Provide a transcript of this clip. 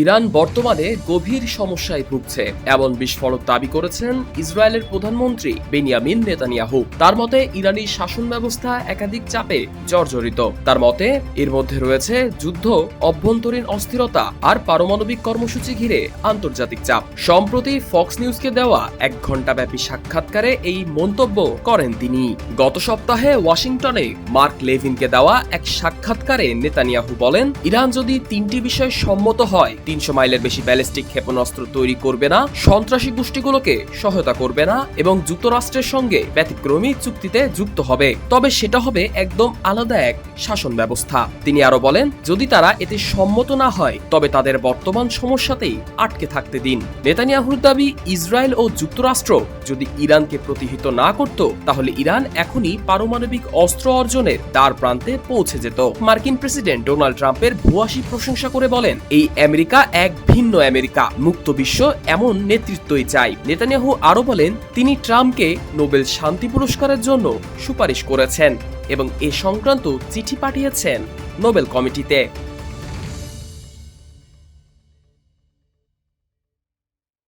Iran বর্তমানে গভীর সমস্যায় ভুগছে। এমন বিস্ফোরক দাবি করেছেন ইসরায়েলের প্রধানমন্ত্রী বেনিয়ামিন নেতানিয়াহু। তার মতে, ইরানি শাসন ব্যবস্থা একাধিক চাপে জর্জরিত। তার মতে, এর মধ্যে রয়েছে যুদ্ধ, অভ্যন্তরীণ অস্থিরতা আর পারমাণবিক কর্মসূচি ঘিরে আন্তর্জাতিক চাপ। সম্প্রতি ফক্স নিউজকে দেওয়া এক ঘণ্টাব্যাপী সাক্ষাৎকারে এই মন্তব্য করেন তিনি। গত সপ্তাহে ওয়াশিংটনে মার্ক লেভিনকে দেওয়া এক সাক্ষাৎকারে নেতানিয়াহু বলেন, ইরান যদি তিনটি বিষয়ে সম্মত হয় তিনশো মাইলের বেশি ব্যালিস্টিক ক্ষেপণাস্ত্র তৈরি করবে না, সন্ত্রাসী গোষ্ঠীগুলোকে সহায়তা করবে না এবং যুক্তরাষ্ট্রের সঙ্গে ব্যতিক্রমী চুক্তিতে যুক্ত হবে। তবে সেটা হবে একদম আলাদা এক শাসন ব্যবস্থা। তিনি আরও বলেন, যদি তারা এতে সম্মত না হয়, তবে তাদের বর্তমান সমস্যাতেই আটকে থাকতে দিন। নেতানিয়াহুর দাবি, ইসরায়েল ও যুক্তরাষ্ট্র যদি ইরানকে প্রতিহিত না করত, তাহলে ইরান এখনই পারমাণবিক অস্ত্র অর্জনের দ্বার প্রান্তে পৌঁছে যেত। মার্কিন প্রেসিডেন্ট ডোনাল্ড ট্রাম্পের ভুয়াশি প্রশংসা করে বলেন, এই আমেরিকা এক ভিন্ন আমেরিকা। মুক্ত বিশ্ব এমন নেতৃত্বই চাই নেতানিয়াহু আরও বলেন, তিনি ট্রাম্পকে নোবেল শান্তি পুরস্কারের জন্য সুপারিশ করেছেন এবং এ সংক্রান্ত চিঠি পাঠিয়েছেন নোবেল কমিটিতে।